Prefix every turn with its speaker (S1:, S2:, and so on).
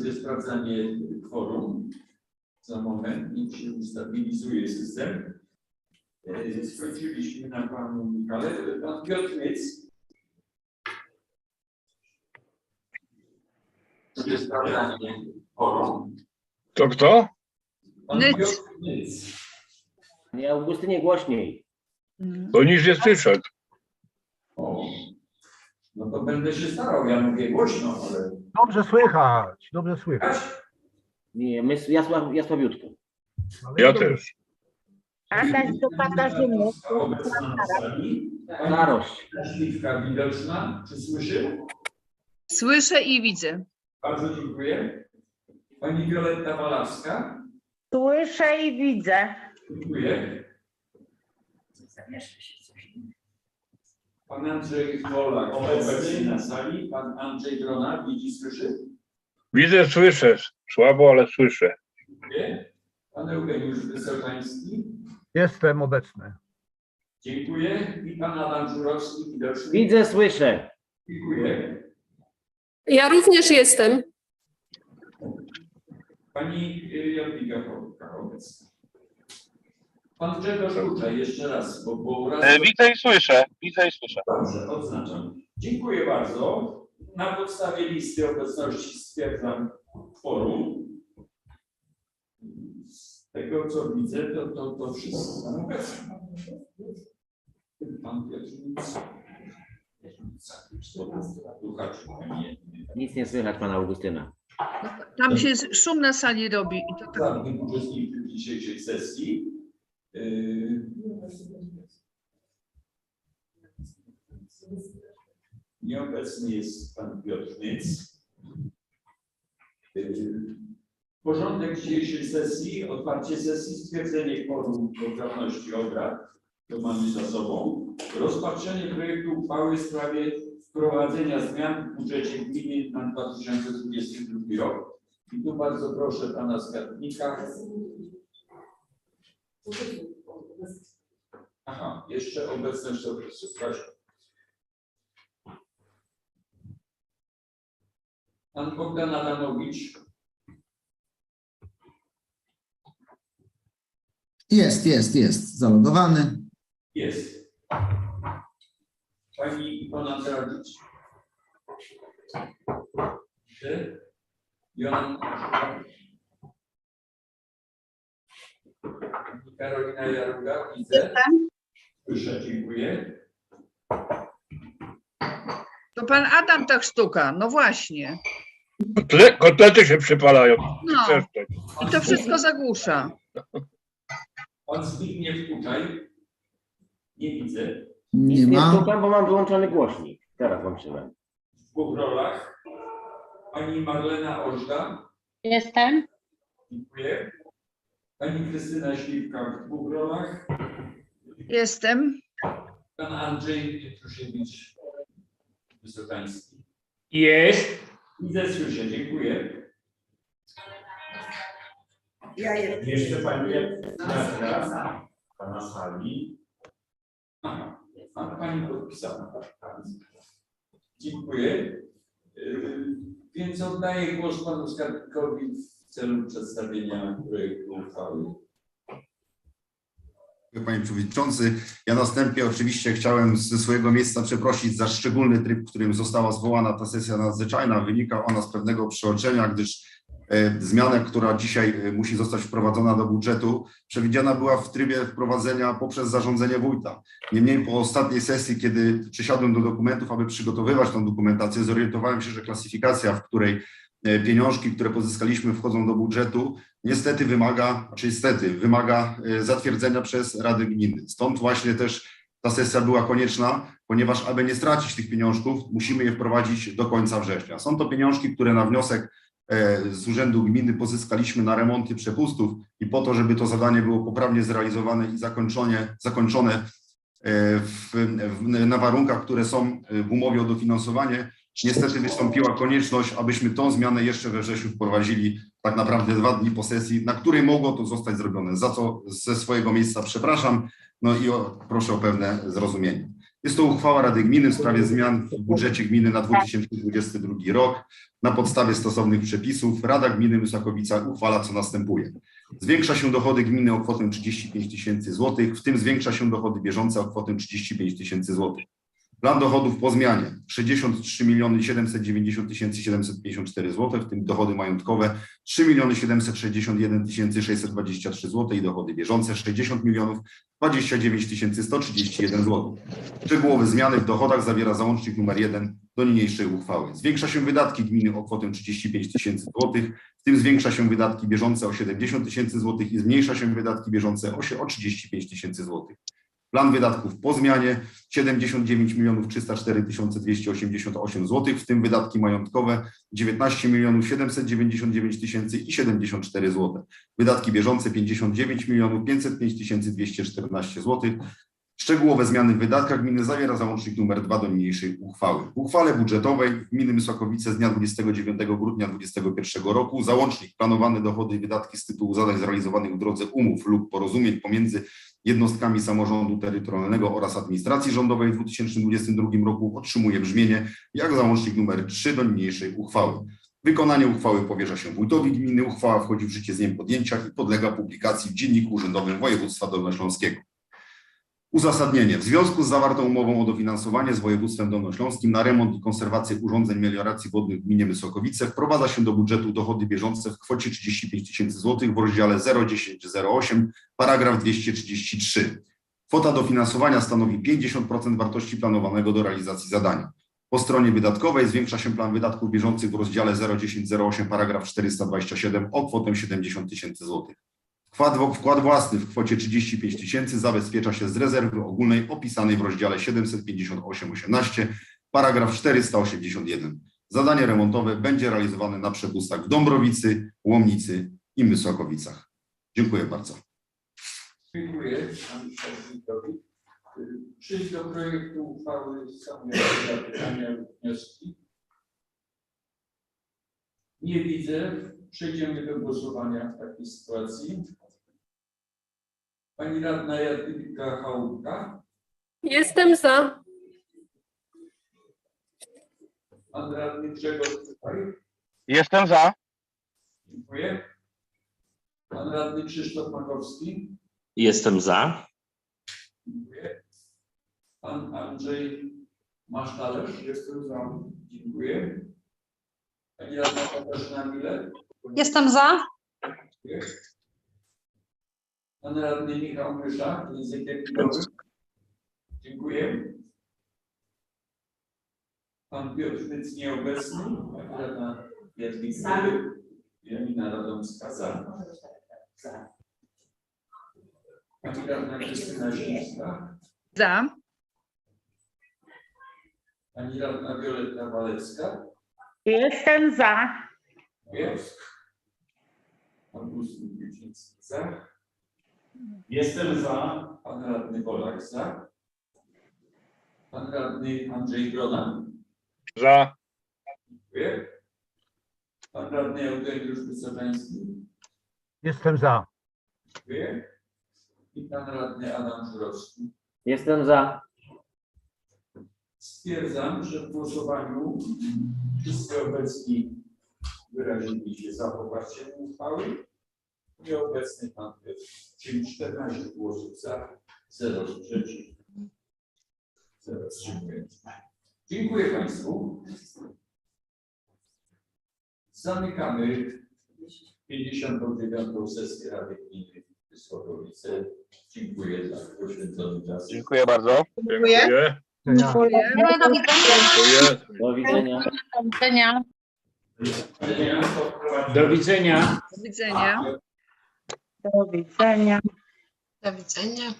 S1: sobie sprawdzanie kworum. Za moment, niech się ustabilizuje system. E, Skończyliśmy na panu Michale. Pan Piotr Myc. Sobie sprawdzanie kworum.
S2: To kto?
S1: Pan. Piotr Myc.
S3: Nie, Augustynie głośniej.
S2: Bo nic nie słyszę.
S1: No to będę się starał, ja mówię głośno, ale
S4: Dobrze słychać, dobrze słychać.
S3: Nie, my, ja, sław, ja słabiutko.
S4: Ale
S2: Ja też.
S5: Adaś do Katarzyny.
S1: obecna na sali. Pani
S3: Starość.
S1: Śliwka widoczna, czy słyszy?
S6: Słyszę i widzę.
S1: Bardzo dziękuję. Pani Wioletta Walawska,
S5: Słyszę i widzę.
S1: dziękuję. Pan Andrzej Wolak, obecny na sali. Pan Andrzej Grona, widzi, słyszy?
S2: Widzę, słyszę. Słabo, ale słyszę.
S1: Dziękuję. Pan Eugeniusz Wysokański,
S4: Jestem obecny.
S1: dziękuję. I pan Adam Żurowski, widoczny.
S3: Widzę, słyszę.
S1: Dziękuję.
S7: Ja również jestem.
S1: Pani y, Jadwiga Hołka obecna. Pan Grzegorz jeszcze raz, bo, bo raz...
S2: E, widzę i słyszę. Widzę i słyszę.
S1: Dobrze, odznaczam. Dziękuję bardzo. Na podstawie listy obecności stwierdzam kworum. Z tego co widzę, to, to, to wszyscy są obecni. Pan Piotr nic.
S3: Nic nie słychać pana Augustyna.
S6: Tam się szum na sali robi. I to tak,
S1: uczestników dzisiejszej sesji. Yy, Nieobecny jest pan Piotr Nyc. Yy, Porządek dzisiejszej sesji, otwarcie sesji, stwierdzenie kworum poprawności obrad, to mamy za sobą. Rozpatrzenie projektu uchwały w sprawie wprowadzenia zmian w budżecie gminy na 2022 rok. I tu bardzo proszę pana skarbnika. Aha, jeszcze obecność sołtysu, proszę. Pan Bogdan Adamowicz,
S8: Jest, jest, jest. Zalogowany.
S1: jest. Pani Iwona Zdradzić. Widzę. Joanna. Karolina Jaruga, widzę. Słyszę, dziękuję.
S6: to pan Adam tak stuka. No właśnie.
S2: Kotle, kotlety się przypalają.
S6: No
S2: Przestań.
S6: i to wszystko zagłusza.
S1: Pan Zbigniew Kuczaj. Nie widzę.
S8: Nie ma.
S3: stukam, bo mam wyłączony głośnik. Teraz włączyłem.
S1: W dwóch rolach. Pani Marlena Ożda.
S5: Jestem.
S1: Dziękuję. Pani Krystyna Śliwka w dwóch rolach.
S6: Jestem.
S1: Pan Andrzej Pietrusiewicz Wysokański.
S2: Jest.
S1: Widzę, słyszę, dziękuję.
S5: Ja jestem.
S1: Jeszcze pani Jadwiga, pana sali. Aha, a pani podpisana. Dziękuję. Yy, Więc oddaję głos panu skarbnikowi w celu przedstawienia projektu uchwały.
S9: Panie Przewodniczący, ja na wstępie oczywiście chciałem ze swojego miejsca przeprosić za szczególny tryb, którym została zwołana ta sesja nadzwyczajna. Wynika ona z pewnego przeoczenia, gdyż e, zmiana, która dzisiaj e, musi zostać wprowadzona do budżetu, przewidziana była w trybie wprowadzenia poprzez zarządzenie wójta. Niemniej po ostatniej sesji, kiedy przysiadłem do dokumentów, aby przygotowywać tą dokumentację, zorientowałem się, że klasyfikacja, w której pieniążki, które pozyskaliśmy, wchodzą do budżetu, niestety wymaga, czy niestety wymaga e, zatwierdzenia przez Rady Gminy. Stąd właśnie też ta sesja była konieczna, ponieważ aby nie stracić tych pieniążków, musimy je wprowadzić do końca września. Są to pieniążki, które na wniosek e, z Urzędu Gminy pozyskaliśmy na remonty przepustów i po to, żeby to zadanie było poprawnie zrealizowane i zakończone, zakończone e, w, w, na warunkach, które są e, w umowie o dofinansowanie, niestety wystąpiła konieczność, abyśmy tą zmianę jeszcze we wrześniu wprowadzili tak naprawdę dwa dni po sesji, na której mogło to zostać zrobione, za co ze swojego miejsca przepraszam, no i o, proszę o pewne zrozumienie. Jest to uchwała Rady Gminy w sprawie zmian w budżecie gminy na 2022 rok. Na podstawie stosownych przepisów Rada Gminy Mysakowica uchwala co następuje. Zwiększa się dochody gminy o kwotę 35 tysięcy złotych, w tym zwiększa się dochody bieżące o kwotę 35 tysięcy złotych. Plan dochodów po zmianie 63 790 754 zł, w tym dochody majątkowe 3 761 623 zł i dochody bieżące 60 milionów 29 131 zł. Szczegółowe zmiany w dochodach zawiera załącznik nr 1 do niniejszej uchwały. Zwiększa się wydatki gminy o kwotę 35 tysięcy złotych, w tym zwiększa się wydatki bieżące o 70 tysięcy złotych i zmniejsza się wydatki bieżące o 35 tysięcy złotych. Plan wydatków po zmianie 79 milionów 304 288 zł, w tym wydatki majątkowe 19 milionów 799 tysięcy i 74 zł. Wydatki bieżące 59 milionów 505 214 zł. Szczegółowe zmiany w wydatkach gminy zawiera załącznik nr 2 do niniejszej uchwały. W uchwale budżetowej gminy Mysokowice z dnia 29 grudnia 2021 roku załącznik planowane dochody i wydatki z tytułu zadań zrealizowanych w drodze umów lub porozumień pomiędzy jednostkami samorządu terytorialnego oraz administracji rządowej w 2022 roku otrzymuje brzmienie jak załącznik nr 3 do niniejszej uchwały. Wykonanie uchwały powierza się wójtowi gminy. Uchwała wchodzi w życie z dniem podjęcia i podlega publikacji w Dzienniku Urzędowym Województwa Dolnośląskiego. Uzasadnienie. W związku z zawartą umową o dofinansowanie z województwem dolnośląskim na remont i konserwację urządzeń melioracji wodnych w gminie Mysokowice wprowadza się do budżetu dochody bieżące w kwocie 35 tysięcy złotych w rozdziale 01008 paragraf 233. Kwota dofinansowania stanowi 50% wartości planowanego do realizacji zadania. Po stronie wydatkowej zwiększa się plan wydatków bieżących w rozdziale 01008 paragraf 427 o kwotę 70 tysięcy złotych. Wkład, własny w kwocie 35 tysięcy zabezpiecza się z rezerwy ogólnej opisanej w rozdziale 758-18, paragraf 481. Zadanie remontowe będzie realizowane na przepustach w Dąbrowicy, Łomnicy i Mysokowicach. Dziękuję bardzo.
S1: Dziękuję. Przyjść do projektu uchwały jakieś zapytania lub wnioski? Nie widzę. Przejdziemy do głosowania w takiej sytuacji. Pani radna Jadwiga Chałupka,
S7: Jestem za.
S1: pan radny Grzegorz Tutaj.
S2: Jestem za.
S1: Dziękuję. Pan radny Krzysztof Makowski.
S10: Jestem za.
S1: Dziękuję. Pan Andrzej Masztalerz. Jestem za. Dziękuję. Pani radna Katarzyna Miller.
S5: Jestem za.
S1: Dziękuję. Pan radny Michał Mysza, język językowy. Dziękuję. Pan Piotr Nyc nieobecny. Pani radna Jadwiga Janina Radomska za. Pani radna Krystyna Zielińska.
S6: Za.
S1: Pani radna Wioletta Walecka.
S5: Jestem za.
S1: Dziękuję. Pan Augustyn Wójcicki za. Jestem za. Pan radny Polak za. Pan radny Andrzej Grona.
S2: Za.
S1: Dziękuję. Pan radny Eugeniusz Wysochański.
S4: Jestem za.
S1: Dziękuję. I pan radny Adam Żurowski.
S3: Jestem za.
S1: Stwierdzam, że w głosowaniu wszyscy obecni wyrazili się za poparciem uchwały. Nieobecny pan Piotr, czyli 14 głosów za, 0 przeciw, 0 wstrzymujących. Dziękuję Państwu. Zamykamy 59. sesję Rady Gminy Wysłowowice. Dziękuję za poświęcony czas.
S2: Dziękuję bardzo.
S6: Dziękuję.
S2: Dziękuję.
S6: Dziękuję.
S2: Dziękuję.
S3: Do widzenia.
S5: Do widzenia.
S1: Do
S3: widzenia.
S6: Do widzenia.
S5: Do widzenia.
S7: Do widzenia.